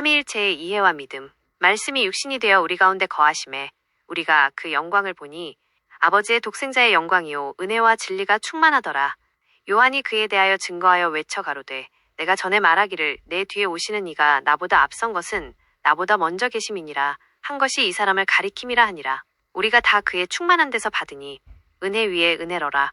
삼위일체의 이해와 믿음, 말씀이 육신이 되어 우리 가운데 거하심에 우리가 그 영광을 보니 아버지의 독생자의 영광이요 은혜와 진리가 충만하더라. 요한이 그에 대하여 증거하여 외쳐 가로되 내가 전에 말하기를 내 뒤에 오시는 이가 나보다 앞선 것은 나보다 먼저 계심이니라 한 것이 이 사람을 가리킴이라 하니라. 우리가 다 그의 충만한 데서 받으니 은혜 위에 은혜로라.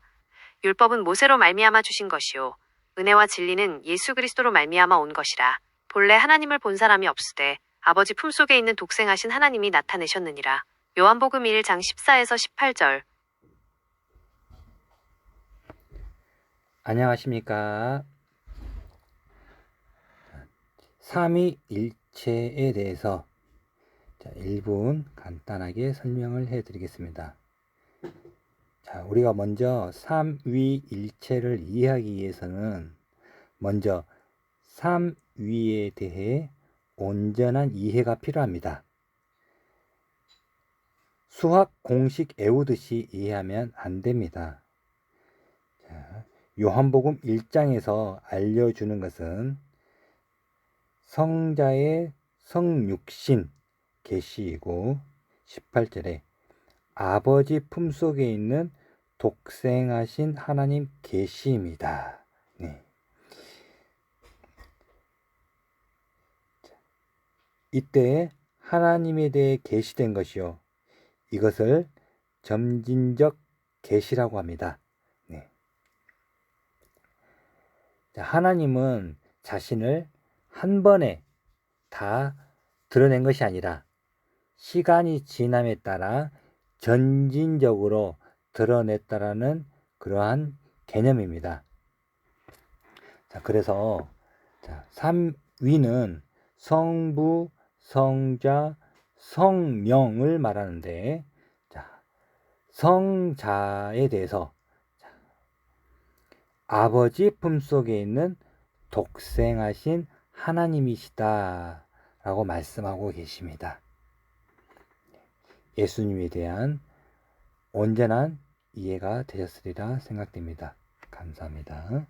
율법은 모세로 말미암아 주신 것이요 은혜와 진리는 예수 그리스도로 말미암아 온 것이라. 본래 하나님을 본 사람이 없으되 아버지 품속에 있는 독생하신 하나님이 나타내셨느니라. 요한복음 1장 14에서 18절. 안녕하십니까. 삼위일체에 대해서 자, 1분 간단하게 설명을 해 드리겠습니다. 자, 우리가 먼저 삼위일체를 이해하기 위해서는 먼저 삼위에 대해 온전한 이해가 필요합니다. 수학 공식 외우듯이 이해하면 안 됩니다. 자, 요한복음 1장에서 알려주는 것은 성자의 성육신 계시이고 18절에 아버지 품속에 있는 독생하신 하나님 계시입니다. 네. 이때 하나님에 대해 계시된 것이요. 이것을 점진적 계시라고 합니다. 네. 자, 하나님은 자신을 한 번에 다 드러낸 것이 아니라 시간이 지남에 따라 전진적으로 드러냈다라는 그러한 개념입니다. 자, 그래서 자, 삼위는 성부, 성자, 성명을 말하는데 자, 성자에 대해서 자, 아버지 품속에 있는 독생하신 하나님이시다 라고 말씀하고 계십니다. 예수님에 대한 온전한 이해가 되셨으리라 생각됩니다. 감사합니다.